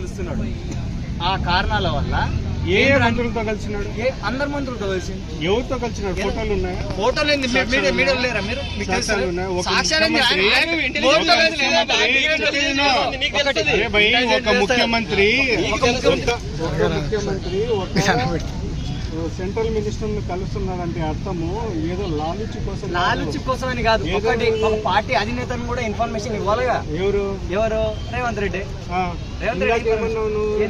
కలుస్తున్నాడు ఆ కారణాల వల్ల ఏ మంత్రులతో కలిసినాడు ఏ అందరు మంత్రులతో కలిసి ఎవరితో కలిసినాడు ఫోటోలు ఉన్నాయా? ఫోటోలు ఏంది? మీడియా మీడియాలో లేరా మీరు? మీకు తెలుసా? సాక్ష్యాలు ఉన్నాయా? ఒక సాక్ష్యాలు ముఖ్యమంత్రి- ఒక? ముఖ్యమంత్రి ఒక ఒక సెంట్రల్ మినిస్టర్ను కలుస్తున్నాడంటే అర్థము ఏదో లాలుచి కోసం. లాలుచి కోసం అని కాదు ఒకటి ఒక పార్టీ అధినేతను కూడా ఇన్ఫర్మేషన్ ఇవ్వాలిగా ఎవరు? ఎవరు? రేవంత్ రెడ్డి. రేవంత్ రెడ్డి?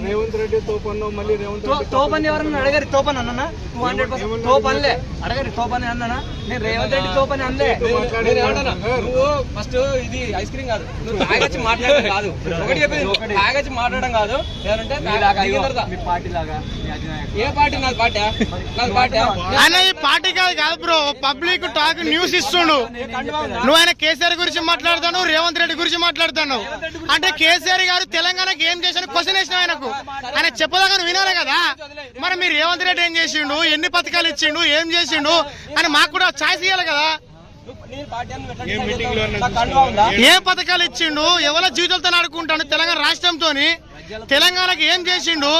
రేవంత్ రెడ్డి తోపన్నావు మళ్ళీ రేవంత్ తోపని ఎవరన్నా అడగరి తోపని అన్నా టూ హండ్రెడ్ పర్సెంట్ తోపనిలే అడగరి తోపని అన్నానా? నేను రేవంత్ రెడ్డి తోపని అనలే. మాట్లాడే నువ్వు ఫస్ట్ ఇది ఐస్ క్రీమ్ కాదు. నువ్వు తాగొచ్చి మాట్లాడడం కాదు. ఒకటి చెప్పేది తాగొచ్చి మాట్లాడడం కాదు. ఏమంటే. ఏ పార్టీ నాది పార్టీ? పార్టీ అనేది పార్టీ కాదు కాదు బ్రో. పబ్లిక్ టాక్ న్యూస్ ఇస్తుండు. నువ్వు ఆయన కేసీఆర్ గురించి మాట్లాడతాను రేవంత్ రెడ్డి గురించి మాట్లాడతాను. అంటే కేసీఆర్ గారు తెలంగాణకి ఏం చేశాను క్వశ్చన్ వేసిన ఆయనకు. ఆయన చెప్పదాకా వినాలి కదా. మరి మీరు రేవంత్ రెడ్డి ఏం చేసిండు? ఎన్ని పథకాలు ఇచ్చిండు? ఏం చేసిండు? అని మాకు కూడా ఛాయిస్ ఇవ్వాలి కదా. ఏం పథకాలు ఇచ్చిండు? ఎవరి జీవితాలతో ఆడుకుంటాడు తెలంగాణ రాష్ట్రంతో తెలంగాణకి ఏం చేసిండు?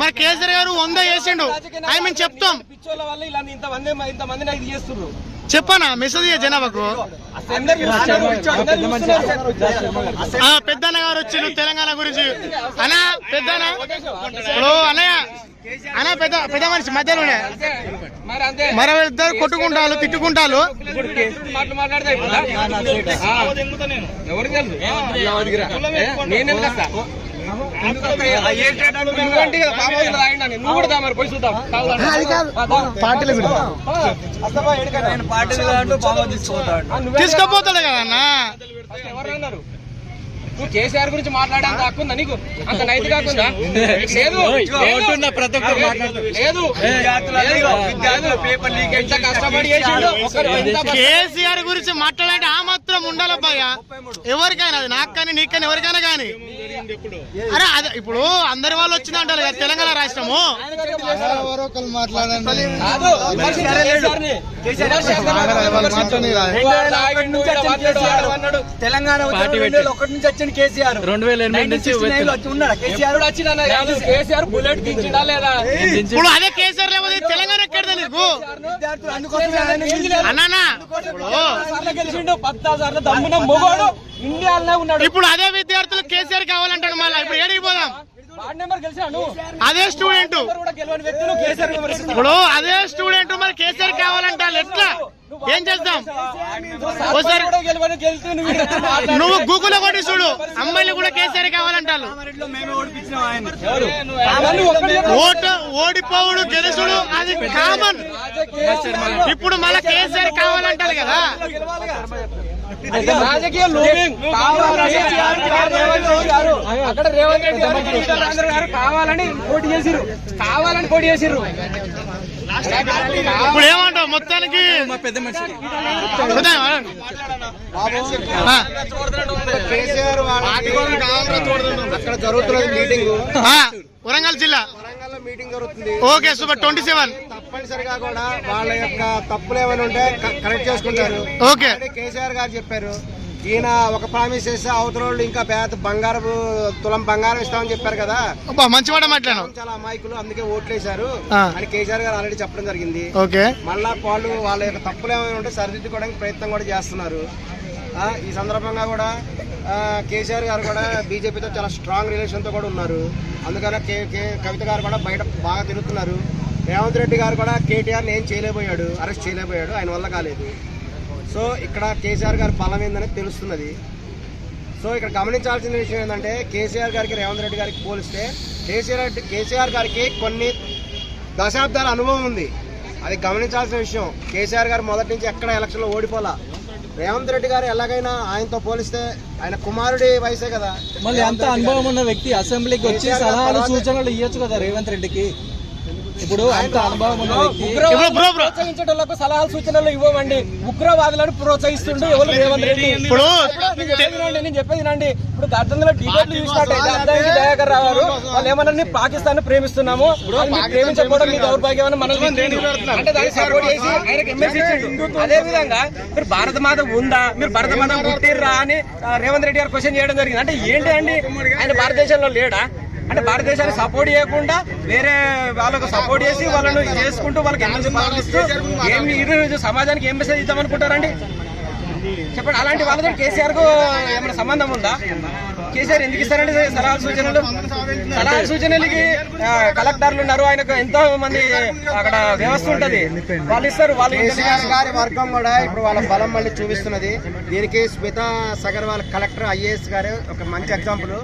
మరి కేసీఆర్ గారు వంద చేసిండు ఐ మీన్ చెప్తాం పిచ్చోళ్ళ వల్ల ఇలా ఇంత మంది ఇంత మంది నాకు ఇది చేస్తున్నారు చెప్పనా మెసేజ్ జనాభాకు పెద్దన్న గారు వచ్చిండు తెలంగాణ గురించి అనా పెద్దన ఇప్పుడు అన్నయ్య అన్న పెద్ద పెద్ద మనిషి మధ్యలోనే. మరి అంతే మరి ఇద్దరు కొట్టుకుంటారు తిట్టుకుంటారు. ఎవరికి తెలుసు నువ్వు కూడా మరి పోయి చూద్దాం. పార్టీలు? నేను తీసుకుపోతాడు కదా అన్న. ఫస్ట్ ఎవరు అన్నారు నువ్వు కేసీఆర్ గురించి మాట్లాడేంత హక్కు ఉందా నీకు? అంత నైతిక హక్కు ఉందా? లేదు. ప్రతి లేదు. లేదు. పేపర్ లీక్ ఎంత కష్టపడి కేసీఆర్ గురించి మాట్లాడంటే ఆ మాత్రం ఉండాలి భయ్య ఎవరికైనా అది నాకు కానీ నీకు కానీ ఎవరికైనా కానీ. అరే అదే ఇప్పుడు అందరి వాళ్ళు వచ్చిందంటారు కదా తెలంగాణ రాష్ట్రము. తెలంగాణ వచ్చిన ఒకటి నుంచి వచ్చింది కేసీఆర్. రెండు వేల ఎనిమిది నుంచి ఉన్నాడా? కేసీఆర్ వచ్చినా కేసీఆర్ బుల్లెట్ దించిడా లేదా? ఇప్పుడు అదే కేసీఆర్ లేకపోతే తెలంగాణ ఎక్కడ ఇప్పుడు పద్నాలుగు సార్లు దమ్మున మొగోడు. ఇండియాలోనే ఉన్నాడు. ఇప్పుడు అదే విద్యార్థులు కేసీఆర్ కావాలంటాడు మళ్ళీ. ఇప్పుడు ఏడికి పోదాం? అదే స్టూడెంట్. కూడా గెలవని వ్యక్తులు కేసీఆర్ విమర్శిస్తున్నాడు. ఇప్పుడు అదే స్టూడెంట్ మరి కేసీఆర్ కావాలంటారు ఎట్లా? ఏం చేద్దాం? ఒకసారి నువ్వు గూగుల్ కొట్టి చూడు. అమ్మాయిలు కూడా కేసీఆర్ కావాలంటారు. ఓటు ఓడిపోవుడు గెలుసుడు. అది కామన్ ఇప్పుడు మళ్ళీ కేసీఆర్ కావాలంటారు కదా. రాజకీయ అక్కడ రేవంత్ రెడ్డి గారు ఈటల రాజేంద్ర గారు కావాలని పోటీ చేసిర్రు. కావాలని పోటీ చేసిర్రు. ఇప్పుడు ఏమంటావు? మొత్తానికి. కేసీఆర్ వాళ్ళ అక్కడ జరుగుతున్నది మీటింగ్ వరంగల్ జిల్లా. వరంగల్ మీటింగ్ జరుగుతుంది. Okay super twenty seven. తప్పనిసరిగా కూడా వాళ్ళ యొక్క తప్పులు ఏమైనా ఉంటే కరెక్ట్ చేసుకుంటారు. ఓకే. కేసీఆర్ గారు చెప్పారు. ఈయన ఒక ప్రామిస్ చేస్తే అవతల వాళ్ళు ఇంకా పేద బంగారం తులం బంగారం ఇస్తామని చెప్పారు కదా. మంచి చాలా అమాయకులు అందుకే ఓట్లేశారు. అని కేసీఆర్ గారు ఆల్రెడీ చెప్పడం జరిగింది. ఓకే. మళ్ళా వాళ్ళు వాళ్ళ యొక్క తప్పులు ఏమైనా ఉంటే సరిదిద్దుకోవడానికి ప్రయత్నం కూడా చేస్తున్నారు. ఈ సందర్భంగా కూడా కేసీఆర్ గారు కూడా బీజేపీతో చాలా స్ట్రాంగ్ రిలేషన్తో కూడా ఉన్నారు. అందుకనే కవిత గారు కూడా బయట బాగా తిరుగుతున్నారు. రేవంత్ రెడ్డి గారు కూడా కేటీఆర్ని ఏం చేయలేకపోయాడు అరెస్ట్ చేయలేకపోయాడు ఆయన వల్ల కాలేదు. సో ఇక్కడ కేసీఆర్ గారి బలం ఏందనేది తెలుస్తున్నది. సో ఇక్కడ గమనించాల్సిన విషయం ఏంటంటే కేసీఆర్ గారికి రేవంత్ రెడ్డి గారికి పోలిస్తే కేసీఆర్ రెడ్డి- కేసీఆర్ గారికి కొన్ని దశాబ్దాల అనుభవం ఉంది. అది గమనించాల్సిన విషయం. కేసీఆర్ గారు మొదటి నుంచి ఎక్కడ ఎలక్షన్లో ఓడిపోలా? రేవంత్ రెడ్డి గారు ఎలాగైనా ఆయనతో పోలిస్తే ఆయన కుమారుడి వయసే కదా. మళ్ళీ అంత అనుభవం ఉన్న వ్యక్తి అసెంబ్లీకి వచ్చి సలహాలు సూచనలు ఇవ్వచ్చు కదా రేవంత్ రెడ్డికి? ఇప్పుడు అంత అనుభవం ఉన్న వ్యక్తి ప్రోత్సహించేటోళ్ళకు సలహాలు సూచనలు ఇవ్వమండి. ఉగ్రవాదులను ప్రోత్సహిస్తుండు ఎవరు రేవంత్ రెడ్డి? ఇప్పుడు నేను చెప్పేది వినండి. ఇప్పుడు గతంలో డిబేట్లు చూసినట్టు దయాకర్ రావు వాళ్ళు ఏమన్నా పాకిస్తాన్ ప్రేమిస్తున్నాము. ప్రేమించకపోవడం మీ దౌర్భాగ్యం అని మనల్ని తిట్టిండు. అంటే దాన్ని సపోర్ట్ చేసి ఆయనకి ఎమ్మెల్సీ ఇచ్చిండు. అదే విధంగా మీరు భారత మాత ఉందా? మీరు భారత మాత పుట్టిర్రా అని రేవంత్ రెడ్డి గారు క్వశ్చన్ చేయడం జరిగింది. అంటే ఏంటి అండి? ఆయన భారతదేశంలో లేడా? అంటే భారతదేశానికి సపోర్ట్ చేయకుండా వేరే వాళ్ళకు సపోర్ట్ చేసి వాళ్ళను చేసుకుంటూ వాళ్ళకి ఎమ్మెల్సీ పదవులు ఇస్తూ ఏమి ఈరోజు సమాజానికి ఏం మెసేజ్ ఇద్దాం అనుకుంటారండి చెప్పండి అలాంటి వాళ్ళతో కేసీఆర్కు ఏమైనా సంబంధం ఉందా? కేసీఆర్ ఎందుకు ఇస్తారండి సలహాలు సూచనలు? సలహాలు సూచనలకి కలెక్టర్లు ఉన్నారు ఆయనకు ఎంతో మంది అక్కడ వ్యవస్థ ఉంటది. వాళ్ళు ఇస్తారు వాళ్ళు కేసీఆర్ గారి వర్గం కూడా ఇప్పుడు వాళ్ళ బలం మళ్ళీ చూపిస్తున్నది. దీనికి స్మితా సగర్వాల్ కలెక్టర్ ఐఏఎస్ గారు ఒక మంచి ఎగ్జాంపుల్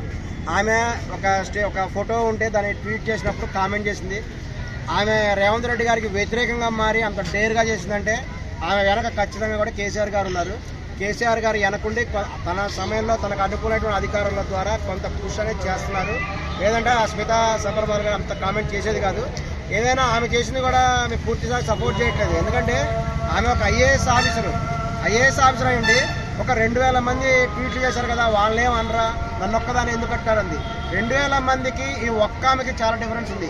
ఆమె ఒక స్టే ఒక ఫోటో ఉంటే దాన్ని ట్వీట్ చేసినప్పుడు కామెంట్ చేసింది. ఆమె రేవంత్ రెడ్డి గారికి వ్యతిరేకంగా మారి అంత డేర్గా చేసిందంటే ఆమె వెనక ఖచ్చితంగా కూడా కేసీఆర్ గారు ఉన్నారు. కేసీఆర్ గారు వెనకుండి కొ- తన సమయంలో తనకు అనుకూలమైనటువంటి అధికారుల ద్వారా కొంత కృషి అనేది చేస్తున్నారు. లేదంటే ఆ స్మితా సబర్వాల్ గారు అంత కామెంట్ చేసేది కాదు. ఏదైనా ఆమె చేసింది కూడా ఆమె పూర్తిగా సపోర్ట్ చేయట్లేదు. ఎందుకంటే ఆమె ఒక ఐఏఎస్ ఆఫీసరు. ఐఏఎస్ ఆఫీసర్ అయ్యండి ఒక రెండు వేల మంది ట్వీట్లు చేశారు కదా వాళ్ళేం అనరా? నన్ను ఒక్కదాన్ని ఎందుకు కట్టారంది? రెండు వేల మందికి ఈ ఒక్క ఆమెకి చాలా డిఫరెన్స్ ఉంది.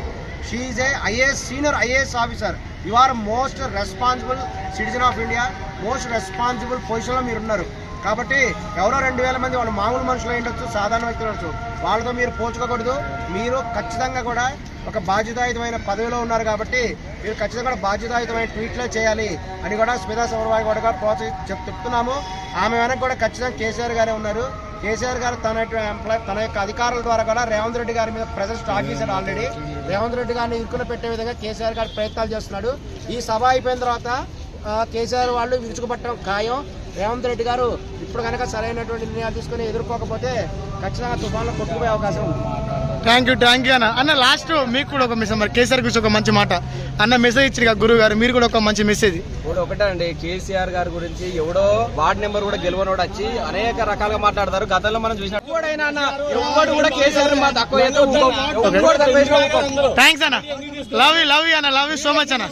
She a IAS senior IAS officer you are most responsible citizen of India most responsible పొజిషన్లో మీరు ఉన్నారు కాబట్టి ఎవరో రెండు వేల మంది వాళ్ళు మామూలు మనుషులు ఉండొచ్చు సాధారణ వ్యక్తులు ఉండొచ్చు. వాళ్ళతో మీరు పోల్చుకోకూడదు. మీరు ఖచ్చితంగా కూడా ఒక బాధ్యతాయుతమైన పదవిలో ఉన్నారు కాబట్టి మీరు ఖచ్చితంగా కూడా బాధ్యతాయుతమైన ట్వీట్లే చేయాలి అని కూడా స్మితా సౌరవాయి కూడా ప్రోత్సహి చెప్ చెప్తున్నాము. ఆమె వెనక కూడా ఖచ్చితంగా కేసీఆర్ గారే ఉన్నారు. కేసీఆర్ గారు తన ఎంప్లాయ్ తన యొక్క అధికారుల ద్వారా కూడా రేవంత్ రెడ్డి గారి మీద ప్రెజర్ స్టార్ట్ చేశాడు ఆల్రెడీ. రేవంత్ రెడ్డి గారిని ఇరుకున పెట్టే విధంగా కేసీఆర్ గారు ప్రయత్నాలు చేస్తున్నాడు. ఈ సభ అయిపోయిన తర్వాత కేసీఆర్ వాళ్ళు విరుచుకుపట్టడం ఖాయం. రేవంత్ రెడ్డి గారు ఇప్పుడు కనుక సరైనటువంటి నిర్ణయాలు తీసుకుని ఎదుర్కోకపోతే ఖచ్చితంగా తుఫాన్లో కొట్టుకుపోయే అవకాశం ఉంది. థ్యాంక్ యూ థ్యాంక్ యూ అన్న. అన్న లాస్ట్ మీకు కూడా ఒక మెసేజ్ మరి కేసీఆర్ గురించి ఒక మంచి మాట. అన్న మెసేజ్ ఇచ్చారు కదా గురువు గారు మీరు కూడా ఒక మంచి మెసేజ్ ఇప్పుడు ఒకటే అండి కేసీఆర్ గారి గురించి ఎవడో వార్డ్ నెంబర్ కూడా గెలవనోడు వచ్చి అనేక రకాలుగా మాట్లాడతారు. గతంలో మనం చూసిన ఎవడు కూడా కేసీఆర్ మా తక్కువ. థ్యాంక్స్ అన్న. లవ్ యూ లవ్ యూ అన్న. లవ్ యూ సో మచ్ అన్న.